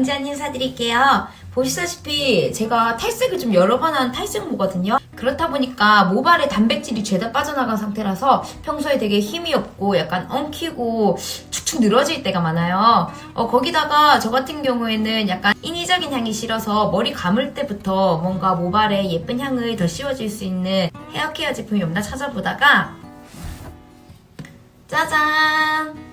룽지안 인사드릴게요. 보시다시피 제가 탈색을 좀 여러 번 한 탈색모거든요. 그렇다 보니까 모발에 단백질이 죄다 빠져나간 상태라서 평소에 되게 힘이 없고 약간 엉키고 축축 늘어질 때가 많아요. 어, 거기다가 저 같은 경우에는 약간 인위적인 향이 싫어서 머리 감을 때부터 뭔가 모발에 예쁜 향을 더 씌워줄 수 있는 헤어케어 제품이 없나 찾아보다가 짜잔!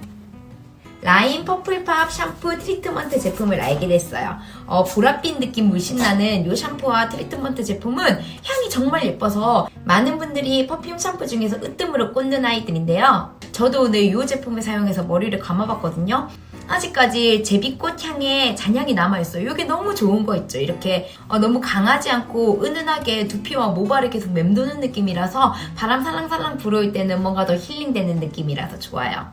라인 퍼플팝 샴푸 트리트먼트 제품을 알게 됐어요. 어, 보랏빛 느낌 물씬 나는 이 샴푸와 트리트먼트 제품은 향이 정말 예뻐서 많은 분들이 퍼퓸 샴푸 중에서 으뜸으로 꽂는 아이들인데요. 저도 오늘 이 제품을 사용해서 머리를 감아봤거든요. 아직까지 제비꽃 향에 잔향이 남아있어요. 이게 너무 좋은 거 있죠. 이렇게 어, 너무 강하지 않고 은은하게 두피와 모발에 계속 맴도는 느낌이라서 바람 살랑살랑 불어올 때는 뭔가 더 힐링되는 느낌이라서 좋아요.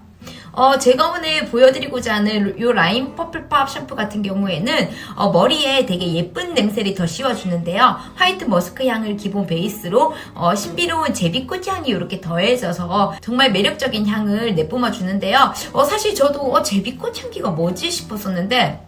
어, 제가 오늘 보여드리고자 하는 이 라인 퍼플팝 샴푸 같은 경우에는 어, 머리에 되게 예쁜 냄새를 더 씌워주는데요. 화이트 머스크 향을 기본 베이스로 어, 신비로운 제비꽃 향이 이렇게 더해져서 정말 매력적인 향을 내뿜어 주는데요. 어, 사실 저도 어, 제비꽃 향기가 뭐지 싶었었는데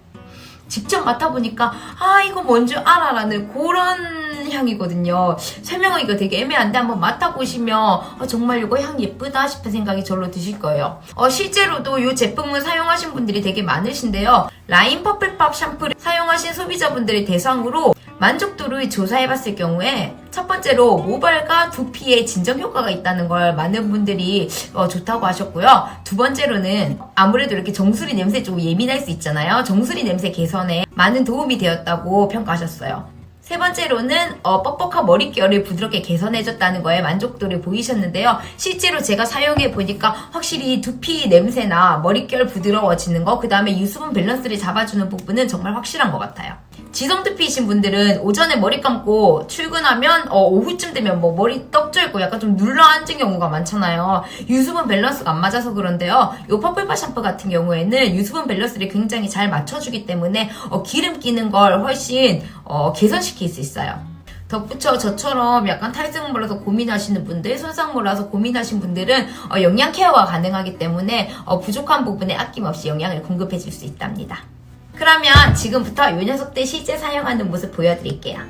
직접 맡아보니까 아 이거 뭔 줄 알아라는 그런 향이거든요. 설명하기가 되게 애매한데 한번 맡아보시면 어, 정말 이거 향 예쁘다 싶은 생각이 절로 드실 거예요. 어, 실제로도 이 제품을 사용하신 분들이 되게 많으신데요. 라인 퍼플팝 샴푸를 사용하신 소비자분들의 대상으로 만족도를 조사해봤을 경우에 첫 번째로 모발과 두피에 진정 효과가 있다는 걸 많은 분들이 어, 좋다고 하셨고요. 두 번째로는 아무래도 이렇게 정수리 냄새 좀 예민할 수 있잖아요. 정수리 냄새 개선에 많은 도움이 되었다고 평가하셨어요. 세 번째로는 어, 뻑뻑한 머릿결을 부드럽게 개선해줬다는 거에 만족도를 보이셨는데요. 실제로 제가 사용해 보니까 확실히 두피 냄새나 머릿결 부드러워지는 거, 그 다음에 유수분 밸런스를 잡아주는 부분은 정말 확실한 것 같아요. 지성 두피이신 분들은 오전에 머리 감고 출근하면 어, 오후쯤 되면 뭐 머리 떡져 있고 약간 좀 눌러 앉은 경우가 많잖아요. 유수분 밸런스가 안 맞아서 그런데요. 이 퍼플바 샴푸 같은 경우에는 유수분 밸런스를 굉장히 잘 맞춰주기 때문에 어, 기름 끼는 걸 훨씬 어, 개선시킬 수 있어요. 덧붙여 저처럼 약간 탈색물라서 고민하시는 분들, 손상물라서 고민하신 분들은 어, 영양 케어가 가능하기 때문에 어, 부족한 부분에 아낌없이 영양을 공급해 줄 수 있답니다. 그러면 지금부터 요 녀석들 실제 사용하는 모습 보여드릴게요.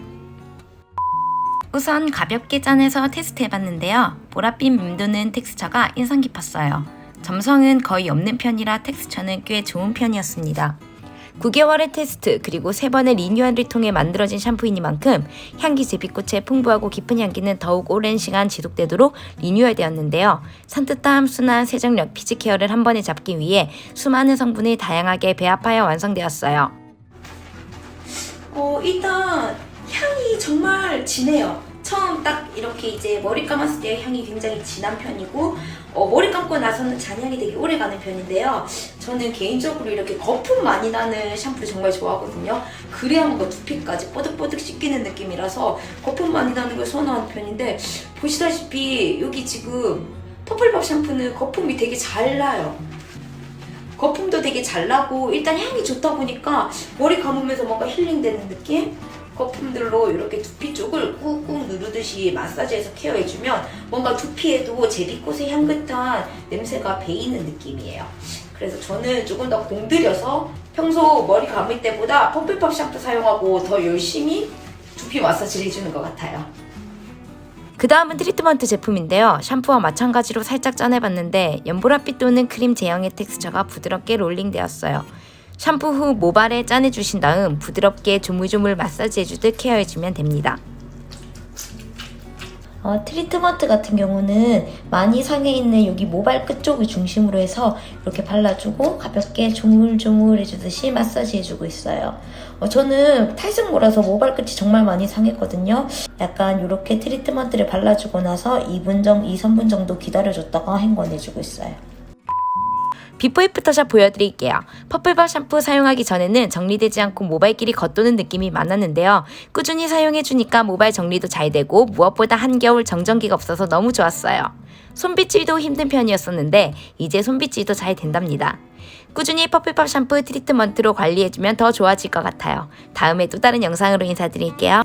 우선 가볍게 짠해서 테스트 해봤는데요. 보랏빛 맴도는 텍스처가 인상 깊었어요. 점성은 거의 없는 편이라 텍스처는 꽤 좋은 편이었습니다. 9개월의 테스트 그리고 3번의 리뉴얼을 통해 만들어진 샴푸이니만큼 향기 제비꽃의 풍부하고 깊은 향기는 더욱 오랜 시간 지속되도록 리뉴얼되었는데요. 산뜻함, 순한, 세정력, 피지 케어를 한 번에 잡기 위해 수많은 성분이 다양하게 배합하여 완성되었어요. 어, 일단 향이 정말 진해요. 처음 딱 이렇게 이제 머리 감았을 때 향이 굉장히 진한 편이고 어, 머리 감고 나서는 잔향이 되게 오래 가는 편인데요. 저는 개인적으로 이렇게 거품 많이 나는 샴푸를 정말 좋아하거든요. 그래야 뭔가 두피까지 뽀득뽀득 씻기는 느낌이라서 거품 많이 나는 걸 선호하는 편인데 보시다시피 여기 지금 퍼플밥 샴푸는 거품이 되게 잘 나요. 거품도 되게 잘 나고 일단 향이 좋다 보니까 머리 감으면서 뭔가 힐링되는 느낌? 거품들로 이렇게 두피 쪽을 꾹꾹 누르듯이 마사지해서 케어해주면 뭔가 두피에도 제비꽃의 향긋한 냄새가 배이는 느낌이에요. 그래서 저는 조금 더 공들여서 평소 머리 감을 때보다 퍼플팝 샴푸 사용하고 더 열심히 두피 마사지를 해주는 것 같아요. 그 다음은 트리트먼트 제품인데요. 샴푸와 마찬가지로 살짝 짠해봤는데 연보랏빛 도는 크림 제형의 텍스처가 부드럽게 롤링되었어요. 샴푸 후 모발에 짜내주신 다음 부드럽게 조물조물 마사지해주듯 케어해주면 됩니다. 어, 트리트먼트 같은 경우는 많이 상해 있는 여기 모발 끝 쪽을 중심으로 해서 이렇게 발라주고 가볍게 조물조물 해주듯이 마사지 해주고 있어요. 어, 저는 탈색모라서 모발 끝이 정말 많이 상했거든요. 약간 이렇게 트리트먼트를 발라주고 나서 2분 정, 2, 3분 정도 기다려줬다가 헹궈내주고 있어요. 비포 애프터샷 보여드릴게요. 퍼플밥 샴푸 사용하기 전에는 정리되지 않고 모발끼리 겉도는 느낌이 많았는데요. 꾸준히 사용해주니까 모발 정리도 잘 되고 무엇보다 한겨울 정전기가 없어서 너무 좋았어요. 손빗질도 힘든 편이었었는데 이제 손빗질도 잘 된답니다. 꾸준히 퍼플밥 샴푸 트리트먼트로 관리해주면 더 좋아질 것 같아요. 다음에 또 다른 영상으로 인사드릴게요.